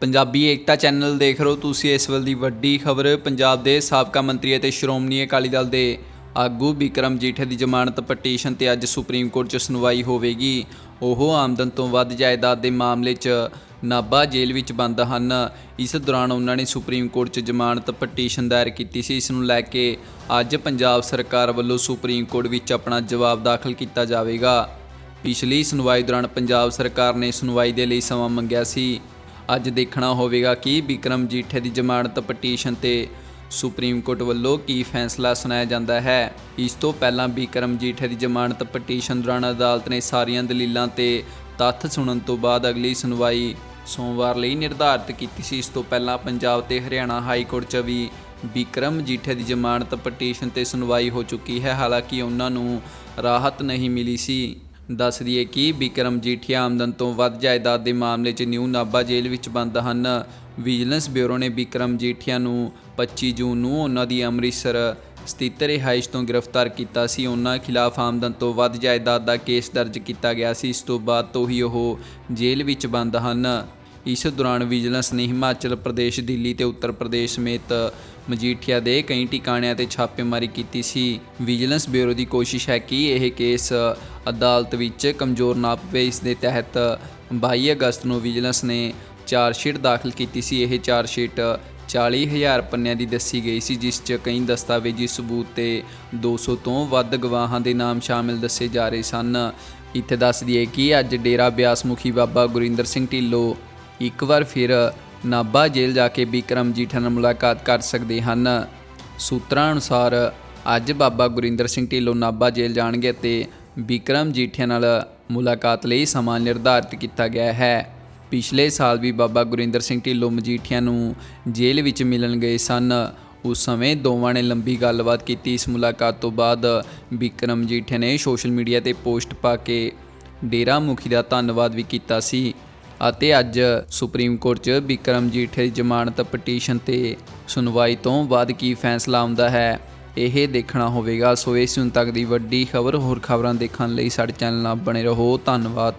ਪੰਜਾਬੀ ਏਕਤਾ channel ਦੇਖ ਰਹੇ ਹੋ ਤੁਸੀਂ ਇਸ ਵੇਲੇ ਦੀ ਵੱਡੀ ਖਬਰ। ਪੰਜਾਬ ਦੇ ਸਾਬਕਾ ਮੰਤਰੀ ਅਤੇ ਸ਼੍ਰੋਮਣੀ ਅਕਾਲੀ ਦਲ ਦੇ ਆਗੂ ਵਿਕਰਮ ਜੀਠੇ ਦੀ ਜ਼ਮਾਨਤ ਪਟੀਸ਼ਨ ਤੇ ਅੱਜ ਸੁਪਰੀਮ ਕੋਰਟ 'ਚ ਸੁਣਵਾਈ ਹੋਵੇਗੀ। ਉਹ ਆਮਦਨ ਤੋਂ ਵੱਧ ਜਾਇਦਾਦ ਦੇ ਮਾਮਲੇ 'ਚ ਨਾਭਾ ਜੇਲ੍ਹ ਵਿੱਚ ਬੰਦ ਹਨ। ਇਸ ਦੌਰਾਨ ਉਹਨਾਂ ਨੇ ਸੁਪਰੀਮ ਕੋਰਟ 'ਚ ਜ਼ਮਾਨਤ ਪਟੀਸ਼ਨ ਦਾਇਰ ਕੀਤੀ ਸੀ। ਇਸ ਨੂੰ ਲੈ ਕੇ ਅੱਜ ਪੰਜਾਬ ਸਰਕਾਰ ਵੱਲੋਂ ਸੁਪਰੀਮ ਕੋਰਟ ਵਿੱਚ ਆਪਣਾ ਜਵਾਬ ਦਾਖਲ ਕੀਤਾ ਜਾਵੇਗਾ। ਪਿਛਲੀ ਸੁਣਵਾਈ ਦੌਰਾਨ ਪੰਜਾਬ ਸਰਕਾਰ ਨੇ ਸੁਣਵਾਈ ਦੇ ਲਈ ਸਮਾਂ ਮੰਗਿਆ ਸੀ। ਅੱਜ ਦੇਖਣਾ ਹੋਵੇਗਾ ਕਿ ਵਿਕਰਮ ਜੀਠੇ ਦੀ ਜ਼ਮਾਨਤ ਪਟੀਸ਼ਨ ਤੇ ਸੁਪਰੀਮ ਕੋਰਟ ਵੱਲੋਂ ਕੀ ਫੈਸਲਾ ਸੁਣਾਇਆ ਜਾਂਦਾ ਹੈ। ਇਸ ਤੋਂ ਪਹਿਲਾਂ ਵਿਕਰਮ ਜੀਠੇ ਦੀ ਜ਼ਮਾਨਤ ਪਟੀਸ਼ਨ ਦੌਰਾਨ ਅਦਾਲਤ ਨੇ ਸਾਰੀਆਂ ਦਲੀਲਾਂ ਤੇ ਤੱਥ ਸੁਣਨ ਤੋਂ ਬਾਅਦ ਅਗਲੀ ਸੁਣਵਾਈ ਸੋਮਵਾਰ ਲਈ ਨਿਰਧਾਰਤ ਕੀਤੀ ਸੀ। ਇਸ ਤੋਂ ਪਹਿਲਾਂ ਪੰਜਾਬ ਤੇ ਹਰਿਆਣਾ ਹਾਈ ਕੋਰਟ 'ਚ ਵੀ ਵਿਕਰਮ ਜੀਠੇ ਦੀ ਜ਼ਮਾਨਤ ਪਟੀਸ਼ਨ ਤੇ ਸੁਣਵਾਈ ਹੋ ਚੁੱਕੀ ਹੈ। ਹਾਲਾਂਕਿ ਉਹਨਾਂ ਨੂੰ ਰਾਹਤ ਨਹੀਂ ਮਿਲੀ ਸੀ। ਦੱਸ ਦਈਏ ਕਿ ਵਿਕਰਮ ਜੀਠੀਆ ਆਮਦਨ ਤੋਂ ਵੱਧ ਜਾਇਦਾਦ ਦੇ ਮਾਮਲੇ 'ਚ ਨਿਊ ਨਾਭਾ ਜੇਲ੍ਹ ਵਿੱਚ ਬੰਦ ਹਨ। ਵਿਜੀਲੈਂਸ ਬਿਊਰੋ ਨੇ ਵਿਕਰਮ ਜੀਠੀਆ ਨੂੰ 25 ਜੂਨ ਨੂੰ ਉਹਨਾਂ ਦੀ ਅੰਮ੍ਰਿਤਸਰ ਸਥਿਤ ਰਿਹਾਇਸ਼ ਤੋਂ ਗ੍ਰਿਫਤਾਰ ਕੀਤਾ ਸੀ। ਉਹਨਾਂ ਖਿਲਾਫ ਆਮਦਨ ਤੋਂ ਵੱਧ ਜਾਇਦਾਦ ਦਾ ਕੇਸ ਦਰਜ ਕੀਤਾ ਗਿਆ ਸੀ। ਇਸ ਤੋਂ ਬਾਅਦ ਤੋਂ ਹੀ ਉਹ ਜੇਲ੍ਹ ਵਿੱਚ ਬੰਦ ਹਨ। ਇਸ ਦੌਰਾਨ ਵਿਜੀਲੈਂਸ ਨੇ ਹਿਮਾਚਲ ਪ੍ਰਦੇਸ਼, ਦਿੱਲੀ ਤੇ ਉੱਤਰ ਪ੍ਰਦੇਸ਼ ਸਮੇਤ ਮਜੀਠੀਆ ਦੇ ਕਈ ਟਿਕਾਣਿਆਂ ਤੇ ਛਾਪੇਮਾਰੀ ਕੀਤੀ ਸੀ। ਵਿਜੀਲੈਂਸ ਬਿਊਰੋ ਦੀ ਕੋਸ਼ਿਸ਼ ਹੈ ਕਿ ਇਹ ਕੇਸ ਅਦਾਲਤ ਵਿੱਚ ਕਮਜ਼ੋਰ ਨਾ ਪਵੇ ਇਸ ਦੇ ਤਹਿਤ 22 ਅਗਸਤ ਨੂੰ ਵਿਜੀਲੈਂਸ ਨੇ ਚਾਰਜਸ਼ੀਟ ਦਾਖਲ ਕੀਤੀ ਸੀ। ਇਹ ਚਾਰਜਸ਼ੀਟ 40000 ਪੰਨਿਆਂ ਦੀ ਦੱਸੀ ਗਈ ਸੀ, ਜਿਸ 'ਚ ਕਈ ਦਸਤਾਵੇਜ਼ੀ ਸਬੂਤ ਤੇ 200 ਤੋਂ ਵੱਧ ਗਵਾਹਾਂ ਦੇ ਨਾਮ ਸ਼ਾਮਿਲ ਦੱਸੇ ਜਾ ਰਹੇ ਸਨ। ਇੱਥੇ ਦੱਸ ਦਈਏ ਕਿ ਅੱਜ ਡੇਰਾ ਬਿਆਸ ਮੁਖੀ ਬਾਬਾ ਗੁਰਿੰਦਰ ਸਿੰਘ ਢਿੱਲੋਂ ਇੱਕ ਵਾਰ ਫਿਰ ਨਾਭਾ ਜੇਲ੍ਹ ਜਾ ਕੇ ਵਿਕਰਮ ਜੀਠਾ ਨਾਲ ਮੁਲਾਕਾਤ ਕਰ ਸਕਦੇ ਹਨ। ਸੂਤਰਾਂ ਅਨੁਸਾਰ ਅੱਜ ਬਾਬਾ ਗੁਰਿੰਦਰ ਸਿੰਘ ਢਿੱਲੋਂ ਨਾਭਾ ਜੇਲ੍ਹ ਜਾਣਗੇ ਅਤੇ ਵਿਕਰਮ ਜੀਠਿਆ ਨਾਲ ਮੁਲਾਕਾਤ ਲਈ ਸਮਾਂ ਨਿਰਧਾਰਿਤ ਕੀਤਾ ਗਿਆ ਹੈ। ਪਿਛਲੇ ਸਾਲ ਵੀ ਬਾਬਾ ਗੁਰਿੰਦਰ ਸਿੰਘ ਢਿੱਲੋਂ ਮਜੀਠੀਆ ਨੂੰ ਜੇਲ੍ਹ ਵਿੱਚ ਮਿਲਣ ਗਏ ਸਨ। ਉਸ ਸਮੇਂ ਦੋਵਾਂ ਨੇ ਲੰਬੀ ਗੱਲਬਾਤ ਕੀਤੀ। ਇਸ ਮੁਲਾਕਾਤ ਤੋਂ ਬਾਅਦ ਵਿਕਰਮ ਜੀਠੇ ਨੇ ਸੋਸ਼ਲ ਮੀਡੀਆ ਤੇ ਪੋਸਟ ਪਾ ਕੇ ਡੇਰਾ ਮੁਖੀ ਦਾ ਧੰਨਵਾਦ ਵੀ ਕੀਤਾ ਸੀ ਅਤੇ ਅੱਜ ਸੁਪਰੀਮ ਕੋਰਟ 'ਚ ਵਿਕਰਮ ਜੀਠੇ ਦੀ ਜ਼ਮਾਨਤ ਪਟੀਸ਼ਨ ਤੇ ਸੁਣਵਾਈ ਤੋਂ ਬਾਅਦ ਕੀ ਫੈਸਲਾ ਆਉਂਦਾ ਹੈ? ਇਹ ਦੇਖਣਾ ਹੋਵੇਗਾ। ਸੋ ਇਸ ਹੁਣ ਤੱਕ ਦੀ ਵੱਡੀ ਖਬਰ, ਹੋਰ ਖਬਰਾਂ ਦੇਖਣ ਲਈ ਸਾਡੇ ਚੈਨਲ ਨਾਲ ਬਣੇ ਰਹੋ। ਧੰਨਵਾਦ।